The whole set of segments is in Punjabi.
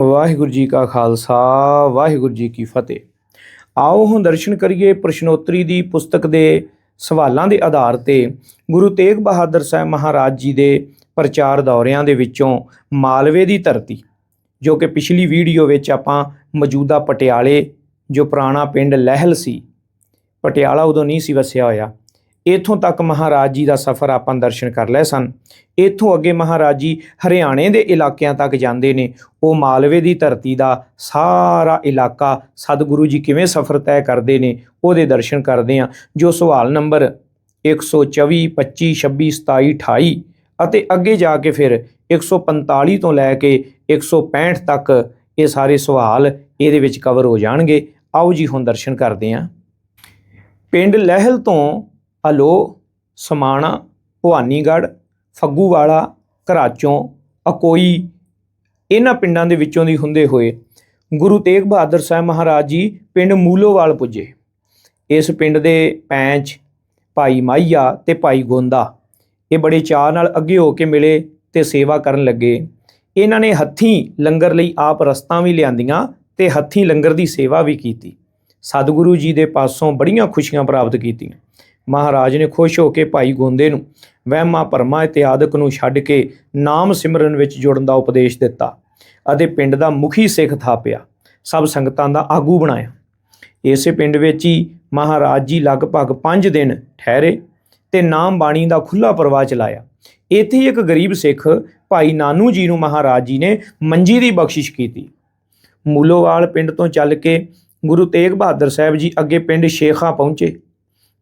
ਵਾਹਿਗੁਰੂ ਜੀ ਕਾ ਖਾਲਸਾ, ਵਾਹਿਗੁਰੂ ਜੀ ਕੀ ਫਤਿਹ। ਆਓ ਹੁਣ ਦਰਸ਼ਨ ਕਰੀਏ ਪ੍ਰਸ਼ਨੋਤਰੀ ਦੀ ਪੁਸਤਕ ਦੇ ਸਵਾਲਾਂ ਦੇ ਆਧਾਰ ਤੇ ਗੁਰੂ ਤੇਗ ਬਹਾਦਰ ਸਾਹਿਬ ਮਹਾਰਾਜ ਜੀ ਦੇ ਪ੍ਰਚਾਰ ਦੌਰਿਆਂ ਦੇ ਵਿੱਚੋਂ ਮਾਲਵੇ ਦੀ ਧਰਤੀ, ਜੋ ਕਿ ਪਿਛਲੀ ਵੀਡੀਓ ਵਿੱਚ ਆਪਾਂ ਮੌਜੂਦਾ ਪਟਿਆਲੇ, ਜੋ ਪੁਰਾਣਾ ਪਿੰਡ ਲਹਿਲ ਸੀ, ਪਟਿਆਲਾ ਉਦੋਂ ਨਹੀਂ ਸੀ ਵਸਿਆ ਹੋਇਆ ਇਥੋਂ ਤੱਕ ਮਹਾਰਾਜ ਜੀ ਦਾ ਸਫ਼ਰ ਆਪਾਂ ਦਰਸ਼ਨ ਕਰ ਲਏ ਸਨ। ਇਥੋਂ ਅੱਗੇ ਮਹਾਰਾਜ ਜੀ ਹਰਿਆਣੇ ਦੇ ਇਲਾਕਿਆਂ ਤੱਕ ਜਾਂਦੇ ਨੇ। ਉਹ ਮਾਲਵੇ ਦੀ ਧਰਤੀ ਦਾ ਸਾਰਾ ਇਲਾਕਾ ਸਤਿਗੁਰੂ ਜੀ ਕਿਵੇਂ ਸਫ਼ਰ ਤੈਅ ਕਰਦੇ ਨੇ, ਉਹਦੇ ਦਰਸ਼ਨ ਕਰਦੇ ਆ ਜੋ ਸਵਾਲ ਨੰਬਰ 124 25 26 27 28 ਅਤੇ ਅੱਗੇ ਜਾ ਕੇ ਫਿਰ 145 ਤੋਂ ਲੈ ਕੇ 165 ਤੱਕ ਇਹ ਸਾਰੇ ਸਵਾਲ ਇਹਦੇ ਵਿੱਚ ਕਵਰ ਹੋ ਜਾਣਗੇ। ਆਓ ਜੀ ਹੁਣ ਦਰਸ਼ਨ ਕਰਦੇ ਆ ਪਿੰਡ ਲਹਿਲ ਤੋਂ ਅਲੋ ਸਮਾਣਾ, ਭਵਾਨੀਗੜ੍ਹ, ਫੱਗੂਵਾਲਾ ਘਰਾਚੋਂ ਅਕੋਈ। ਇਹਨਾਂ ਪਿੰਡਾਂ ਦੇ ਵਿੱਚੋਂ ਦੀ ਹੁੰਦੇ ਹੋਏ ਗੁਰੂ ਤੇਗ ਬਹਾਦਰ ਸਾਹਿਬ ਮਹਾਰਾਜ ਜੀ ਪਿੰਡ ਮੂਲੋਵਾਲ ਪੁੱਜੇ। ਇਸ ਪਿੰਡ ਦੇ ਪੈਂਚ ਭਾਈ ਮਾਈਆ ਤੇ ਭਾਈ ਗੋਂਦਾ, ਇਹ ਬੜੇ ਚਾਅ ਨਾਲ ਅੱਗੇ ਹੋ ਕੇ ਮਿਲੇ ਤੇ ਸੇਵਾ ਕਰਨ ਲੱਗੇ। ਇਹਨਾਂ ਨੇ ਹੱਥੀਂ ਲੰਗਰ ਲਈ ਆਪ ਰਸਤਾਂ ਵੀ ਲਿਆਂਦੀਆਂ ਤੇ ਹੱਥੀਂ ਲੰਗਰ ਦੀ ਸੇਵਾ ਵੀ ਕੀਤੀ। ਸਤਿਗੁਰੂ ਜੀ ਦੇ ਪਾਸੋਂ ਬੜੀਆਂ ਖੁਸ਼ੀਆਂ ਪ੍ਰਾਪਤ ਕੀਤੀਆਂ। ਮਹਾਰਾਜ ਨੇ ਖੁਸ਼ ਹੋ ਕੇ ਭਾਈ ਗੋਂਦੇ ਨੂੰ ਵਹਿਮਾਂ ਭਰਮਾਂ ਇਤਿਆਦਿਕ ਨੂੰ ਛੱਡ ਕੇ ਨਾਮ ਸਿਮਰਨ ਵਿੱਚ ਜੁੜਨ ਦਾ ਉਪਦੇਸ਼ ਦਿੱਤਾ ਅਤੇ ਪਿੰਡ ਦਾ ਮੁਖੀ ਸਿੱਖ ਥਾਪਿਆ। ਸਭ ਸੰਗਤਾਂ ਦਾ ਆਗੂ ਬਣਾਇਆ। ਇਸੇ ਪਿੰਡ ਵਿੱਚ ਹੀ ਮਹਾਰਾਜ ਜੀ ਲਗਭਗ 5 ਦਿਨ ਠਹਿਰੇ ਤੇ ਨਾਮ ਬਾਣੀ ਦਾ ਖੁੱਲਾ ਪ੍ਰਵਾਹ ਚਲਾਇਆ। ਇੱਥੇ ਹੀ ਇੱਕ ਗਰੀਬ ਸਿੱਖ ਭਾਈ ਨਾਨੂ ਜੀ ਨੂੰ ਮਹਾਰਾਜ ਜੀ ਨੇ ਮੰਜੀ ਦੀ ਬਖਸ਼ਿਸ਼ ਕੀਤੀ। ਮੂਲੋਵਾਲ ਪਿੰਡ ਤੋਂ ਚੱਲ ਕੇ ਗੁਰੂ ਤੇਗ ਬਹਾਦਰ ਸਾਹਿਬ ਜੀ ਅੱਗੇ ਪਿੰਡ ਸ਼ੇਖਾ ਪਹੁੰਚੇ।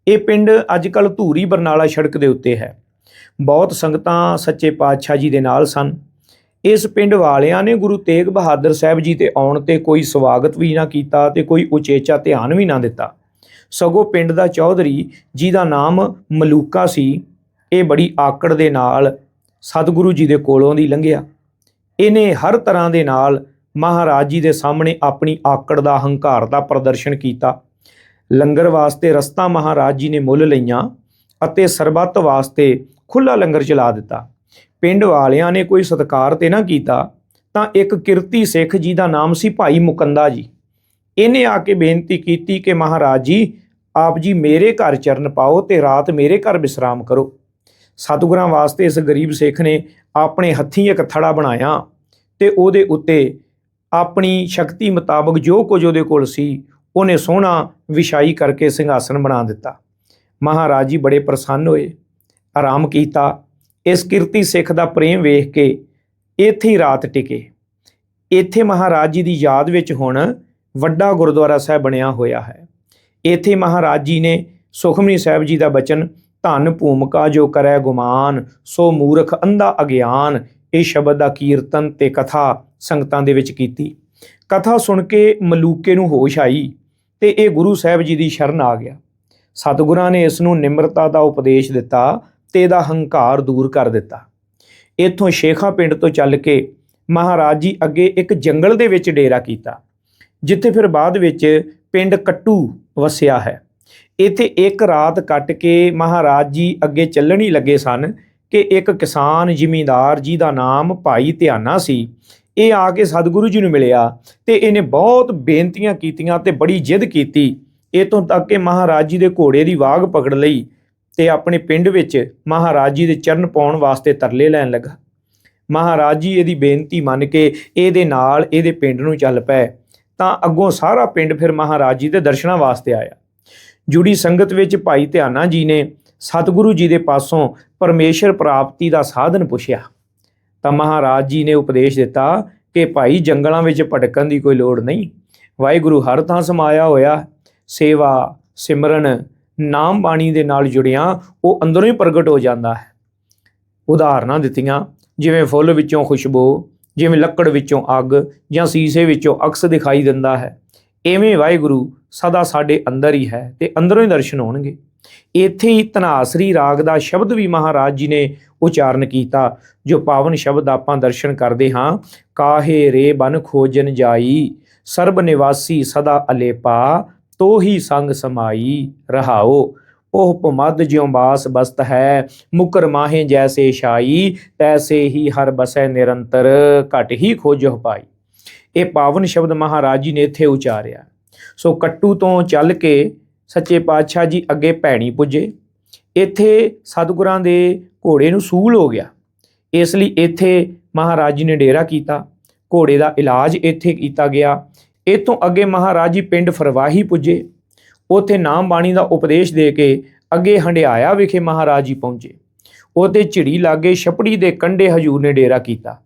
ਇਹ ਪਿੰਡ ਅੱਜ ਅੱਜਕੱਲ ਧੂਰੀ ਬਰਨਾਲਾ ਸੜਕ ਦੇ ਉੱਤੇ ਹੈ। ਬਹੁਤ ਸੰਗਤਾਂ ਸੱਚੇ ਪਾਤਸ਼ਾਹ ਜੀ ਦੇ ਨਾਲ ਸਨ। ਇਸ ਪਿੰਡ ਵਾਲਿਆਂ ਨੇ ਗੁਰੂ ਤੇਗ ਬਹਾਦਰ ਸਾਹਿਬ ਜੀ ਤੇ ਆਉਣ ਤੇ ਕੋਈ ਸਵਾਗਤ ਵੀ ਨਾ ਕੀਤਾ ਤੇ ਕੋਈ ਉਚੇਚਾ ਧਿਆਨ ਵੀ ਨਾ ਦਿੱਤਾ। ਸਗੋਂ ਪਿੰਡ ਦਾ ਚੌਧਰੀ ਜਿਹਦਾ ਨਾਮ ਮਲੂਕਾ ਸੀ, ਇਹ ਬੜੀ ਆਕੜ ਦੇ ਨਾਲ ਸਤਿਗੁਰੂ ਜੀ ਦੇ ਕੋਲੋਂ ਦੀ ਲੰਘਿਆ। ਇਹਨੇ ਹਰ ਤਰ੍ਹਾਂ ਦੇ ਨਾਲ ਮਹਾਰਾਜ ਜੀ ਦੇ ਸਾਹਮਣੇ ਆਪਣੀ ਆਕੜ ਦਾ ਹੰਕਾਰ ਦਾ ਪ੍ਰਦਰਸ਼ਨ ਕੀਤਾ। ਲੰਗਰ ਵਾਸਤੇ ਰਸਤਾ ਮਹਾਰਾਜ ਜੀ ਨੇ ਮੁੱਲ ਲਈਆਂ ਅਤੇ ਸਰਬੱਤ ਵਾਸਤੇ ਖੁੱਲਾ ਲੰਗਰ ਚਲਾ ਦਿੱਤਾ। ਪਿੰਡ ਵਾਲਿਆਂ ਨੇ ਕੋਈ ਸਤਕਾਰ ਤੇ ਨਾ ਕੀਤਾ, ਤਾਂ ਇੱਕ ਕਿਰਤੀ ਸਿੱਖ ਜੀ ਦਾ ਨਾਮ ਸੀ ਭਾਈ ਮੁਕੰਦਾ ਜੀ। ਇਹਨੇ ਆ ਕੇ ਬੇਨਤੀ ਕੀਤੀ ਕਿ ਮਹਾਰਾਜ ਜੀ, ਆਪ ਜੀ ਮੇਰੇ ਘਰ ਚਰਨ ਪਾਓ ਤੇ ਰਾਤ ਮੇਰੇ ਘਰ ਵਿਸਰਾਮ ਕਰੋ। ਸਤਿਗੁਰਾਂ ਵਾਸਤੇ ਇਸ ਗਰੀਬ ਸਿੱਖ ਨੇ ਆਪਣੇ ਹੱਥੀਂ ਇੱਕ ਥੜਾ ਬਣਾਇਆ ਤੇ ਉਹਦੇ ਉੱਤੇ ਆਪਣੀ ਸ਼ਕਤੀ ਮੁਤਾਬਕ ਜੋ ਕੁਝ ਉਹਦੇ ਕੋਲ ਸੀ ਉਹਨੇ ਸੋਹਣਾ ਵਿਛਾਈ ਕਰਕੇ ਸਿੰਘਾਸਨ ਬਣਾ ਦਿੱਤਾ। ਮਹਾਰਾਜ ਜੀ ਬੜੇ ਪ੍ਰਸੰਨ ਹੋਏ, ਆਰਾਮ ਕੀਤਾ। ਇਸ ਕਿਰਤੀ ਸਿੱਖ ਦਾ ਪ੍ਰੇਮ ਵੇਖ ਕੇ ਇੱਥੇ ਹੀ ਰਾਤ ਟਿਕੇ। ਇੱਥੇ ਮਹਾਰਾਜ ਜੀ ਦੀ ਯਾਦ ਵਿੱਚ ਹੁਣ ਵੱਡਾ ਗੁਰਦੁਆਰਾ ਸਾਹਿਬ ਬਣਿਆ ਹੋਇਆ ਹੈ। ਇੱਥੇ ਮਹਾਰਾਜ ਜੀ ਨੇ ਸੁਖਮਨੀ ਸਾਹਿਬ ਜੀ ਦਾ ਬਚਨ, ਧਨ ਭੂਮਿਕਾ ਜੋ ਕਰੈ ਗੁਮਾਨ, ਸੋ ਮੂਰਖ ਅੰਧਾ ਅਗਿਆਨ ਇਹ ਸ਼ਬਦ ਦਾ ਕੀਰਤਨ ਤੇ ਕਥਾ ਸੰਗਤਾਂ ਦੇ ਵਿੱਚ ਕੀਤੀ। ਕਥਾ ਸੁਣ ਕੇ ਮਲੂਕੇ ਨੂੰ ਹੋਸ਼ ਆਈ। ਤੇ ਇਹ ਗੁਰੂ ਸਾਹਿਬ ਜੀ ਦੀ ਸ਼ਰਨ ਆ ਗਿਆ। ਸਤਿਗੁਰਾਂ ਨੇ ਇਸ ਨੂੰ ਨਿਮਰਤਾ ਦਾ ਉਪਦੇਸ਼ ਦਿੱਤਾ ਤੇ ਇਹਦਾ ਹੰਕਾਰ ਦੂਰ ਕਰ ਦਿੱਤਾ। ਇੱਥੋਂ ਸ਼ੇਖਾ ਪਿੰਡ ਤੋਂ ਚੱਲ ਕੇ ਮਹਾਰਾਜ ਜੀ ਅੱਗੇ ਇੱਕ ਜੰਗਲ ਦੇ ਵਿੱਚ ਡੇਰਾ ਕੀਤਾ, ਜਿੱਥੇ ਫਿਰ ਬਾਅਦ ਵਿੱਚ ਪਿੰਡ ਕੱਟੂ ਵਸਿਆ ਹੈ। ਇੱਥੇ ਇੱਕ ਰਾਤ ਕੱਟ ਕੇ ਮਹਾਰਾਜ ਜੀ ਅੱਗੇ ਚੱਲਣ ਹੀ ਲੱਗੇ ਸਨ ਕਿ ਇੱਕ ਕਿਸਾਨ ਜ਼ਿਮੀਂਦਾਰ ਜੀ ਦਾ ਨਾਮ ਭਾਈ ਧਿਆਨਾ ਸੀ ਇਹ ਆ ਕੇ ਸਤਿਗੁਰੂ ਜੀ ਨੂੰ ਮਿਲਿਆ ਤੇ ਇਹਨੇ ਬਹੁਤ ਬੇਨਤੀਆਂ ਕੀਤੀਆਂ ਤੇ ਬੜੀ ਜਿੱਦ ਕੀਤੀ। ਇਤੋਂ ਤੱਕ ਕਿ ਮਹਾਰਾਜ ਜੀ ਦੇ ਘੋੜੇ ਦੀ ਵਾਗ ਪਕੜ ਲਈ ਤੇ ਆਪਣੇ ਪਿੰਡ ਵਿੱਚ ਮਹਾਰਾਜ ਜੀ ਦੇ ਚਰਨ ਪਾਉਣ ਵਾਸਤੇ ਤਰਲੇ ਲੈਣ ਲੱਗਾ। ਮਹਾਰਾਜ ਜੀ ਇਹਦੀ ਬੇਨਤੀ ਮੰਨ ਕੇ ਇਹਦੇ ਨਾਲ ਇਹਦੇ ਪਿੰਡ ਨੂੰ ਚੱਲ ਪਏ। ਤਾਂ ਅੱਗੋਂ ਸਾਰਾ ਪਿੰਡ ਫਿਰ ਮਹਾਰਾਜ ਜੀ ਦੇ ਦਰਸ਼ਨਾਂ ਵਾਸਤੇ ਆਇਆ। ਜੁੜੀ ਸੰਗਤ ਵਿੱਚ ਭਾਈ ਧਿਆਨਾ ਜੀ ਨੇ ਸਤਿਗੁਰੂ ਜੀ ਦੇ ਪਾਸੋਂ ਪਰਮੇਸ਼ਰ ਪ੍ਰਾਪਤੀ ਦਾ ਸਾਧਨ ਪੁੱਛਿਆ। ਤਾਂ ਮਹਾਰਾਜ ਜੀ ਨੇ ਉਪਦੇਸ਼ ਦਿੱਤਾ ਕਿ ਭਾਈ ਜੰਗਲਾਂ ਵਿੱਚ ਭਟਕਣ ਦੀ ਕੋਈ ਲੋੜ ਨਹੀਂ। ਵਾਹਿਗੁਰੂ ਹਰ ਥਾਂ ਸਮਾਇਆ ਹੋਇਆ, ਸੇਵਾ, ਸਿਮਰਨ, ਨਾਮ ਬਾਣੀ ਦੇ ਨਾਲ ਜੁੜਿਆ ਉਹ ਅੰਦਰੋਂ ਹੀ ਪ੍ਰਗਟ ਹੋ ਜਾਂਦਾ ਹੈ। ਉਦਾਹਰਨਾਂ ਦਿੱਤੀਆਂ, ਜਿਵੇਂ ਫੁੱਲ ਵਿੱਚੋਂ ਖੁਸ਼ਬੂ, ਜਿਵੇਂ ਲੱਕੜ ਵਿੱਚੋਂ ਅੱਗ ਜਾਂ ਸੀਸੇ ਵਿੱਚੋਂ ਅਕਸ ਦਿਖਾਈ ਦਿੰਦਾ ਹੈ। ਐਵੇਂ ਵਾਹਿਗੁਰੂ ਸਦਾ ਸਾਡੇ ਅੰਦਰ ਹੀ ਹੈ ਤੇ ਅੰਦਰੋਂ ਹੀ ਦਰਸ਼ਨ ਹੋਣਗੇ। ਇੱਥੇ ਹੀ ਧਨਾਸਰੀ ਰਾਗ ਦਾ ਸ਼ਬਦ ਵੀ ਮਹਾਰਾਜ ਜੀ ਨੇ ਉਚਾਰਨ ਕੀਤਾ, ਜੋ ਪਾਵਨ ਸ਼ਬਦ ਆਪਾਂ ਦਰਸ਼ਨ ਕਰਦੇ ਹਾਂ। ਕਾਹੇ ਰੇ ਬਨ ਖੋਜਨ ਜਾਈ, ਸਰਬ ਨਿਵਾਸੀ ਸਦਾ ਅਲੇਪਾ ਤੋ ਹੀ ਸੰਗ ਸਮਾਈ ਰਹਾਓ। ਉਹ ਪਮਦ ਜਿਉ ਬਾਸ ਬਸਤ ਹੈ, ਮੁਕਰ ਮਾਹੇ ਜੈਸੇ ਛਾਈ, ਤੈਸੇ ਹੀ ਹਰ ਬਸੈ ਨਿਰੰਤਰ, ਘਟ ਹੀ ਖੋਜਹੁ ਪਾਈ ਇਹ ਪਾਵਨ ਸ਼ਬਦ ਮਹਾਰਾਜ ਜੀ ਨੇ ਇੱਥੇ ਉਚਾਰਿਆ। ਸੋ ਕੱਟੂ ਤੋਂ ਚੱਲ ਕੇ ਸੱਚੇ ਪਾਤਸ਼ਾਹ ਜੀ ਅੱਗੇ ਭੈਣੀ ਪੁੱਜੇ। ਇੱਥੇ ਸਤਿਗੁਰਾਂ ਦੇ ਘੋੜੇ ਨੂੰ ਸੂਲ ਹੋ ਗਿਆ। ਇਸ ਲਈ ਇੱਥੇ ਮਹਾਰਾਜ ਜੀ ਨੇ ਡੇਰਾ ਕੀਤਾ। ਘੋੜੇ ਦਾ ਇਲਾਜ ਇੱਥੇ ਕੀਤਾ ਗਿਆ। ਇਤੋਂ ਅੱਗੇ ਮਹਾਰਾਜ ਜੀ ਪਿੰਡ ਫਰਵਾਹੀ ਪੁੱਜੇ। ਉੱਥੇ ਨਾਮ ਬਾਣੀ ਦਾ ਉਪਦੇਸ਼ ਦੇ ਕੇ ਅੱਗੇ ਹੰਡਿਆਇਆ ਵਿਖੇ ਮਹਾਰਾਜ ਜੀ ਪਹੁੰਚੇ। ਉਹਤੇ ਝਿੜੀ ਲਾਗੇ ਛਪੜੀ ਦੇ ਕੰਢੇ ਹਜੂਰ ਨੇ ਡੇਰਾ ਕੀਤਾ।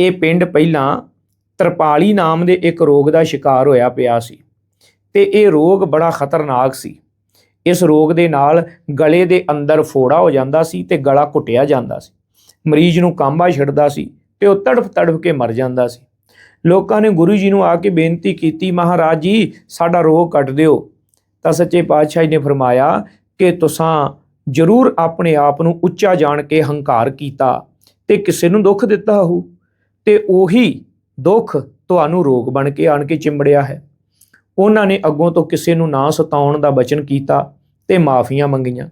ਇਹ ਪਿੰਡ ਪਹਿਲਾਂ ਤਰਪਾਲੀ ਨਾਮ ਦੇ ਇੱਕ ਰੋਗ ਦਾ ਸ਼ਿਕਾਰ ਹੋਇਆ ਪਿਆ ਸੀ। ਤੇ ਇਹ ਰੋਗ ਬੜਾ ਖਤਰਨਾਕ ਸੀ। ਇਸ ਰੋਗ ਦੇ ਨਾਲ ਗਲੇ ਦੇ ਅੰਦਰ ਫੋੜਾ ਹੋ ਜਾਂਦਾ ਸੀ ਤੇ ਗਲਾ ਘੁੱਟਿਆ ਜਾਂਦਾ ਸੀ। ਮਰੀਜ਼ ਨੂੰ ਕਾਂਬਾ ਛੱਡਦਾ ਸੀ ਤੇ ਉਹ ਤੜਫ ਤੜਫ ਕੇ ਮਰ ਜਾਂਦਾ ਸੀ। ਲੋਕਾਂ ਨੇ ਗੁਰੂ ਜੀ ਨੂੰ ਆ ਕੇ ਬੇਨਤੀ ਕੀਤੀ, ਮਹਾਰਾਜ ਜੀ, ਸਾਡਾ ਰੋਗ ਕੱਟ ਦਿਓ। ਤਾਂ ਸੱਚੇ ਪਾਤਸ਼ਾਹ ਜੀ ਨੇ ਫਰਮਾਇਆ ਕਿ ਤੁਸੀਂ ਜ਼ਰੂਰ ਆਪਣੇ ਆਪ ਨੂੰ ਉੱਚਾ ਜਾਣ ਕੇ ਹੰਕਾਰ ਕੀਤਾ ਤੇ ਕਿਸੇ ਨੂੰ ਦੁੱਖ ਦਿੱਤਾ ਹੋ ਤੇ ਉਹੀ ਦੁੱਖ ਤੁਹਾਨੂੰ ਰੋਗ ਬਣ ਕੇ ਆਣ ਕੇ ਚਿੰਬੜਿਆ ਹੈ। ਉਹਨਾਂ ਨੇ ਅੱਗੋਂ ਤੋਂ ਕਿਸੇ ਨੂੰ ਨਾ ਸਤਾਉਣ ਦਾ ਬਚਨ ਕੀਤਾ ਤੇ ਮਾਫੀਆਂ ਮੰਗੀਆਂ।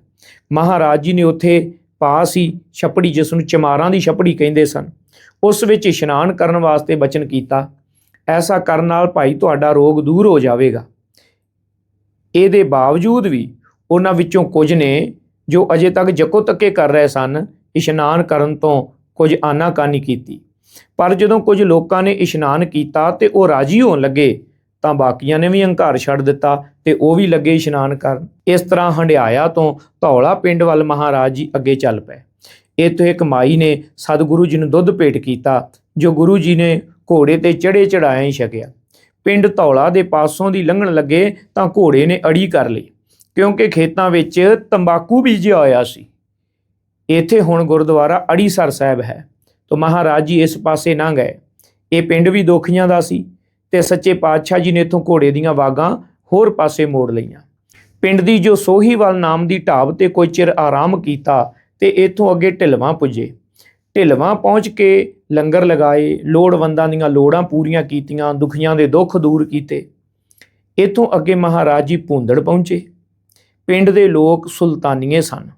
ਮਹਾਰਾਜ ਜੀ ਨੇ ਉੱਥੇ ਪਾ ਸੀ ਛਪੜੀ, ਜਿਸ ਨੂੰ ਚਮਾਰਾਂ ਦੀ ਛਪੜੀ ਕਹਿੰਦੇ ਸਨ, ਉਸ ਵਿੱਚ ਇਸ਼ਨਾਨ ਕਰਨ ਵਾਸਤੇ ਬਚਨ ਕੀਤਾ। ਐਸਾ ਕਰਨ ਨਾਲ ਭਾਈ ਤੁਹਾਡਾ ਰੋਗ ਦੂਰ ਹੋ ਜਾਵੇਗਾ। ਇਹਦੇ ਬਾਵਜੂਦ ਵੀ ਉਹਨਾਂ ਵਿੱਚੋਂ ਕੁਝ ਨੇ ਜੋ ਅਜੇ ਤੱਕ ਜਕੋ ਤੱਕੇ ਕਰ ਰਹੇ ਸਨ, ਇਸ਼ਨਾਨ ਕਰਨ ਤੋਂ ਕੁਝ ਆਨਾਕਾਨੀ ਕੀਤੀ। ਪਰ ਜਦੋਂ ਕੁਝ ਲੋਕਾਂ ਨੇ ਇਸ਼ਨਾਨ ਕੀਤਾ ਤੇ ਉਹ ਰਾਜੀ ਹੋਣ ਲੱਗੇ ਤਾਂ ਬਾਕੀਆਂ ਨੇ ਵੀ ਹੰਕਾਰ ਛੱਡ ਦਿੱਤਾ ਤੇ ਉਹ ਵੀ ਲੱਗੇ ਇਸ਼ਨਾਨ ਕਰਨ। ਇਸ ਤਰ੍ਹਾਂ ਹੰਡਿਆਇਆ ਤੋਂ ਧੌਲਾ ਪਿੰਡ ਵੱਲ ਮਹਾਰਾਜ ਜੀ ਅੱਗੇ ਚੱਲ ਪਏ। ਇੱਥੇ ਇੱਕ ਮਾਈ ਨੇ ਸਤਿਗੁਰੂ ਜੀ ਨੂੰ ਦੁੱਧ ਭੇਟ ਕੀਤਾ, ਜੋ ਗੁਰੂ ਜੀ ਨੇ ਘੋੜੇ ਤੇ ਚੜੇ ਚੜਾਇਆ ਹੀ ਛਕਿਆ। ਪਿੰਡ ਧੌਲਾ ਦੇ ਪਾਸੋਂ ਦੀ ਲੰਘਣ ਲੱਗੇ ਤਾਂ ਘੋੜੇ ਨੇ ਅੜੀ ਕਰ ਲਈ, ਕਿਉਂਕਿ ਖੇਤਾਂ ਵਿੱਚ ਤੰਬਾਕੂ ਬੀਜਿਆ ਹੋਇਆ ਸੀ। ਇੱਥੇ ਹੁਣ ਗੁਰਦੁਆਰਾ ਅੜੀਸਰ ਸਾਹਿਬ ਹੈ, ਤਾਂ ਮਹਾਰਾਜ ਜੀ ਇਸ ਪਾਸੇ ਨਾ ਗਏ। ਇਹ ਪਿੰਡ ਵੀ ਦੋਖੀਆਂ ਦਾ ਸੀ ਤੇ ਸੱਚੇ ਪਾਤਸ਼ਾਹ ਜੀ ਨੇ ਇਥੋਂ ਘੋੜੇ ਦੀਆਂ ਵਾਗਾਂ ਹੋਰ ਪਾਸੇ ਮੋੜ ਲਈਆਂ। ਪਿੰਡ ਦੀ ਜੋ ਸੋਹੀਵਾਲ ਨਾਮ ਦੀ ਢਾਬ ਤੇ ਕੋਈ ਚਿਰ ਆਰਾਮ ਕੀਤਾ ਤੇ ਇਥੋਂ ਅੱਗੇ ਢਿਲਵਾਂ ਪੁੱਜੇ। ਢਿਲਵਾਂ ਪਹੁੰਚ ਕੇ ਲੰਗਰ ਲਗਾਏ, ਲੋੜਵੰਦਾਂ ਦੀਆਂ ਲੋੜਾਂ ਪੂਰੀਆਂ ਕੀਤੀਆਂ, ਦੁਖੀਆਂ ਦੇ ਦੁੱਖ ਦੂਰ ਕੀਤੇ। ਇਥੋਂ ਅੱਗੇ ਮਹਾਰਾਜ ਜੀ ਭੁੰਦੜ ਪਹੁੰਚੇ। ਪਿੰਡ ਦੇ ਲੋਕ ਸੁਲਤਾਨੀਏ ਸਨ।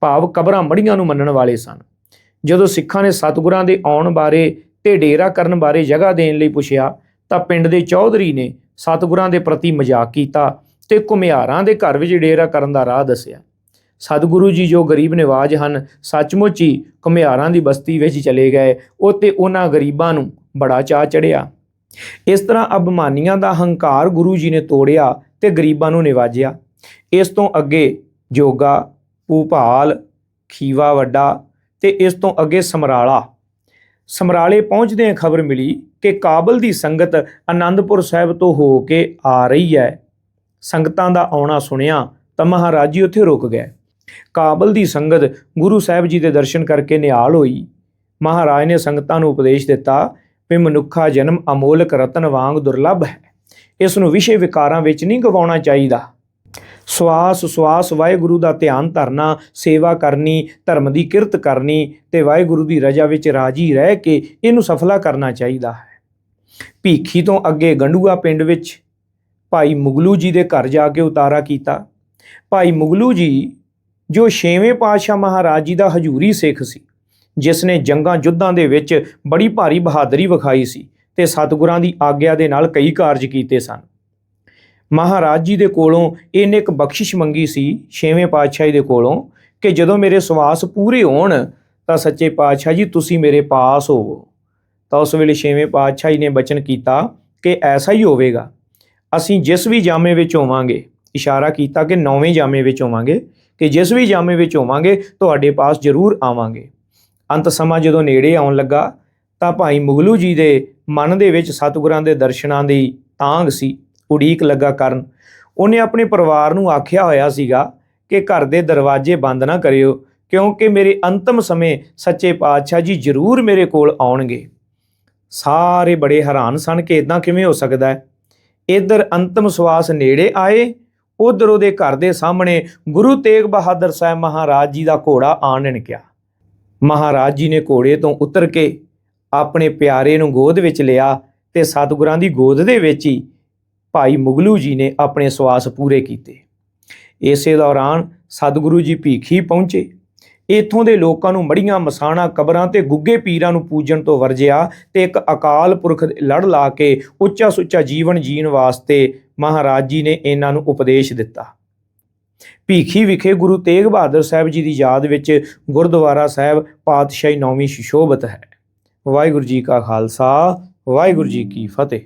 ਭਾਵ ਕਬਰਾਂ ਮੜੀਆਂ ਨੂੰ ਮੰਨਣ ਵਾਲੇ ਸਨ। ਜਦੋਂ ਸਿੱਖਾਂ ਨੇ ਸਤਿਗੁਰਾਂ ਦੇ ਆਉਣ ਬਾਰੇ ਤੇ ਡੇਰਾ ਕਰਨ ਬਾਰੇ ਜਗ੍ਹਾ ਦੇਣ ਲਈ ਪੁੱਛਿਆ ਤਾਂ ਪਿੰਡ ਦੇ ਚੌਧਰੀ ਨੇ ਸਤਿਗੁਰਾਂ ਦੇ ਪ੍ਰਤੀ ਮਜ਼ਾਕ ਕੀਤਾ ਤੇ ਘੁਮਿਆਰਾਂ ਦੇ ਘਰ ਵਿੱਚ ਡੇਰਾ ਕਰਨ ਦਾ ਰਾਹ ਦੱਸਿਆ। ਸਤਿਗੁਰੂ ਜੀ ਜੋ ਗਰੀਬ ਨਿਵਾਜ ਹਨ, ਸੱਚਮੁੱਚ ਹੀ ਘੁਮਿਆਰਾਂ ਦੀ ਬਸਤੀ ਵਿੱਚ ਚਲੇ ਗਏ ਉੱਤੇ ਉਹਨਾਂ ਗਰੀਬਾਂ ਨੂੰ ਬੜਾ ਚਾਅ ਚੜਿਆ ਇਸ ਤਰ੍ਹਾਂ ਅਬਮਾਨੀਆਂ ਦਾ ਹੰਕਾਰ ਗੁਰੂ ਜੀ ਨੇ ਤੋੜਿਆ ਤੇ ਗਰੀਬਾਂ ਨੂੰ ਨਿਵਾਜਿਆ। ਇਸ ਤੋਂ ਅੱਗੇ ਜੋਗਾ, ਭੂਪਾਲ, ਖੀਵਾ ਵੱਡਾ ਤੇ ਇਸ ਤੋਂ ਅੱਗੇ ਸਮਰਾਲਾ। ਸਮਰਾਲੇ ਪਹੁੰਚਦਿਆਂ ਖਬਰ ਮਿਲੀ ਕਿ ਕਾਬਲ ਦੀ ਸੰਗਤ ਆਨੰਦਪੁਰ ਸਾਹਿਬ ਤੋਂ ਹੋ ਕੇ ਆ ਰਹੀ ਹੈ। ਸੰਗਤਾਂ ਦਾ ਆਉਣਾ ਸੁਣਿਆ ਤਾਂ ਮਹਾਰਾਜ ਜੀ ਉੱਥੇ ਰੁਕ ਗਏ। ਕਾਬਲ ਦੀ ਸੰਗਤ ਗੁਰੂ ਸਾਹਿਬ ਜੀ ਦੇ ਦਰਸ਼ਨ ਕਰਕੇ ਨਿਹਾਲ ਹੋਈ। ਮਹਾਰਾਜ ਨੇ ਸੰਗਤਾਂ ਨੂੰ ਉਪਦੇਸ਼ ਦਿੱਤਾ ਵੀ ਮਨੁੱਖਾ ਜਨਮ ਅਮੋਲਕ ਰਤਨ ਵਾਂਗ ਦੁਰਲੱਭ ਹੈ। ਇਸ ਨੂੰ ਵਿਸ਼ੇ ਵਿਕਾਰਾਂ ਵਿੱਚ ਨਹੀਂ ਗਵਾਉਣਾ ਚਾਹੀਦਾ। ਸਵਾਸ ਸਵਾਸ, ਵਾਹਿਗੁਰੂ ਦਾ ਧਿਆਨ ਧਰਨਾ, ਸੇਵਾ ਕਰਨੀ, ਧਰਮ ਦੀ ਕਿਰਤ ਕਰਨੀ ਤੇ ਵਾਹਿਗੁਰੂ ਦੀ ਰਜਾ ਵਿੱਚ ਰਾਜੀ ਰਹਿ ਕੇ ਇਹਨੂੰ ਸਫਲਾ ਕਰਨਾ ਚਾਹੀਦਾ ਹੈ। ਭੀਖੀ ਤੋਂ ਅੱਗੇ ਗੰਡੂਆ ਪਿੰਡ ਵਿੱਚ ਭਾਈ ਮੁਗਲੂ ਜੀ ਦੇ ਘਰ ਜਾ ਕੇ ਉਤਾਰਾ ਕੀਤਾ। ਭਾਈ ਮੁਗਲੂ ਜੀ, ਜੋ ਛੇਵੇਂ ਪਾਤਸ਼ਾਹ ਮਹਾਰਾਜ ਜੀ ਦਾ ਹਜੂਰੀ ਸਿੱਖ ਸੀ, ਜਿਸ ਨੇ ਜੰਗਾਂ ਯੁੱਧਾਂ ਦੇ ਵਿੱਚ ਬੜੀ ਭਾਰੀ ਬਹਾਦਰੀ ਵਿਖਾਈ ਸੀ ਤੇ ਸਤਿਗੁਰਾਂ ਦੀ ਆਗਿਆ ਦੇ ਨਾਲ ਕਈ ਕਾਰਜ ਕੀਤੇ ਸਨ। ਮਹਾਰਾਜ ਜੀ ਦੇ ਕੋਲੋਂ ਇਹਨੇ ਇੱਕ ਬਖਸ਼ਿਸ਼ ਮੰਗੀ ਸੀ ਛੇਵੇਂ ਪਾਤਸ਼ਾਹ ਜੀ ਦੇ ਕੋਲੋਂ ਕਿ ਜਦੋਂ ਮੇਰੇ ਸਵਾਸ ਪੂਰੇ ਹੋਣ ਤਾਂ ਸੱਚੇ ਪਾਤਸ਼ਾਹ ਜੀ, ਤੁਸੀਂ ਮੇਰੇ ਪਾਸ ਹੋਵੋ। ਤਾਂ ਉਸ ਵੇਲੇ ਛੇਵੇਂ ਪਾਤਸ਼ਾਹ ਜੀ ਨੇ ਬਚਨ ਕੀਤਾ ਕਿ ਐਸਾ ਹੀ ਹੋਵੇਗਾ। ਅਸੀਂ ਜਿਸ ਵੀ ਜਾਮੇ ਵਿੱਚ ਹੋਵਾਂਗੇ, ਇਸ਼ਾਰਾ ਕੀਤਾ ਕਿ ਨੌਵੇਂ ਜਾਮੇ ਵਿੱਚ ਹੋਵਾਂਗੇ, ਕਿ ਜਿਸ ਵੀ ਜਾਮੇ ਵਿੱਚ ਹੋਵਾਂਗੇ, ਤੁਹਾਡੇ ਪਾਸ ਜ਼ਰੂਰ ਆਵਾਂਗੇ। ਅੰਤ ਸਮਾਂ ਜਦੋਂ ਨੇੜੇ ਆਉਣ ਲੱਗਾ, ਤਾਂ ਭਾਈ ਮੁਗਲੂ ਜੀ ਦੇ ਮਨ ਦੇ ਵਿੱਚ ਸਤਿਗੁਰਾਂ ਦੇ ਦਰਸ਼ਨਾਂ ਦੀ ਤਾਂਗ ਸੀ, ਉਡੀਕ ਲੱਗਾ ਕਰਨ। ਉਹਨੇ ਆਪਣੇ ਪਰਿਵਾਰ ਨੂੰ ਆਖਿਆ ਹੋਇਆ ਸੀਗਾ ਕਿ ਘਰ ਦੇ ਦਰਵਾਜ਼ੇ ਬੰਦ ਨਾ ਕਰਿਓ, ਕਿਉਂਕਿ ਮੇਰੇ ਅੰਤਮ ਸਮੇਂ ਸੱਚੇ ਪਾਤਸ਼ਾਹ ਜੀ ਜ਼ਰੂਰ ਮੇਰੇ ਕੋਲ ਆਉਣਗੇ। ਸਾਰੇ ਬੜੇ ਹੈਰਾਨ ਸਨ ਕਿ ਇਦਾਂ ਕਿਵੇਂ ਹੋ ਸਕਦਾ ਹੈ। ਇਧਰ ਅੰਤਮ ਸਵਾਸ ਨੇੜੇ ਆਏ, ਉਧਰ ਉਹਦੇ ਘਰ ਦੇ ਸਾਹਮਣੇ ਗੁਰੂ ਤੇਗ ਬਹਾਦਰ ਸਾਹਿਬ ਮਹਾਰਾਜ ਜੀ ਦਾ ਘੋੜਾ ਆਣ ਨਿਕਿਆ ਮਹਾਰਾਜ ਜੀ ਨੇ ਘੋੜੇ ਤੋਂ ਉਤਰ ਕੇ ਆਪਣੇ ਪਿਆਰੇ ਨੂੰ ਗੋਦ ਵਿੱਚ ਲਿਆ ਤੇ ਸਤਿਗੁਰਾਂ ਦੀ ਗੋਦ ਦੇ ਵਿੱਚ ਹੀ ਭਾਈ ਮੁਗਲੂ ਜੀ ਨੇ ਆਪਣੇ ਸਵਾਸ ਪੂਰੇ ਕੀਤੇ। ਇਸੇ ਦੌਰਾਨ ਸਤਿਗੁਰੂ ਜੀ ਭੀਖੀ ਪਹੁੰਚੇ। ਇੱਥੋਂ ਦੇ ਲੋਕਾਂ ਨੂੰ ਮੜੀਆਂ ਮਸਾਣਾ ਕਬਰਾਂ ਤੇ ਗੁੱਗੇ ਪੀਰਾਂ ਨੂੰ ਪੂਜਣ ਤੋਂ ਵਰਜਿਆ ਤੇ ਇੱਕ ਅਕਾਲ ਪੁਰਖ ਲੜ ਲਾ ਕੇ ਉੱਚਾ ਸੁੱਚਾ ਜੀਵਨ ਜੀਣ ਵਾਸਤੇ ਮਹਾਰਾਜ ਜੀ ਨੇ ਇਹਨਾਂ ਨੂੰ ਉਪਦੇਸ਼ ਦਿੱਤਾ। ਭੀਖੀ ਵਿਖੇ ਗੁਰੂ ਤੇਗ ਬਹਾਦਰ ਸਾਹਿਬ ਜੀ ਦੀ ਯਾਦ ਵਿੱਚ ਗੁਰਦੁਆਰਾ ਸਾਹਿਬ ਪਾਤਸ਼ਾਹੀ ਨੌਵੀਂ ਸੁਸ਼ੋਭਿਤ ਹੈ। ਵਾਹਿਗੁਰੂ ਜੀ ਕਾ ਖਾਲਸਾ, ਵਾਹਿਗੁਰੂ ਜੀ ਕੀ ਫਤਿਹ।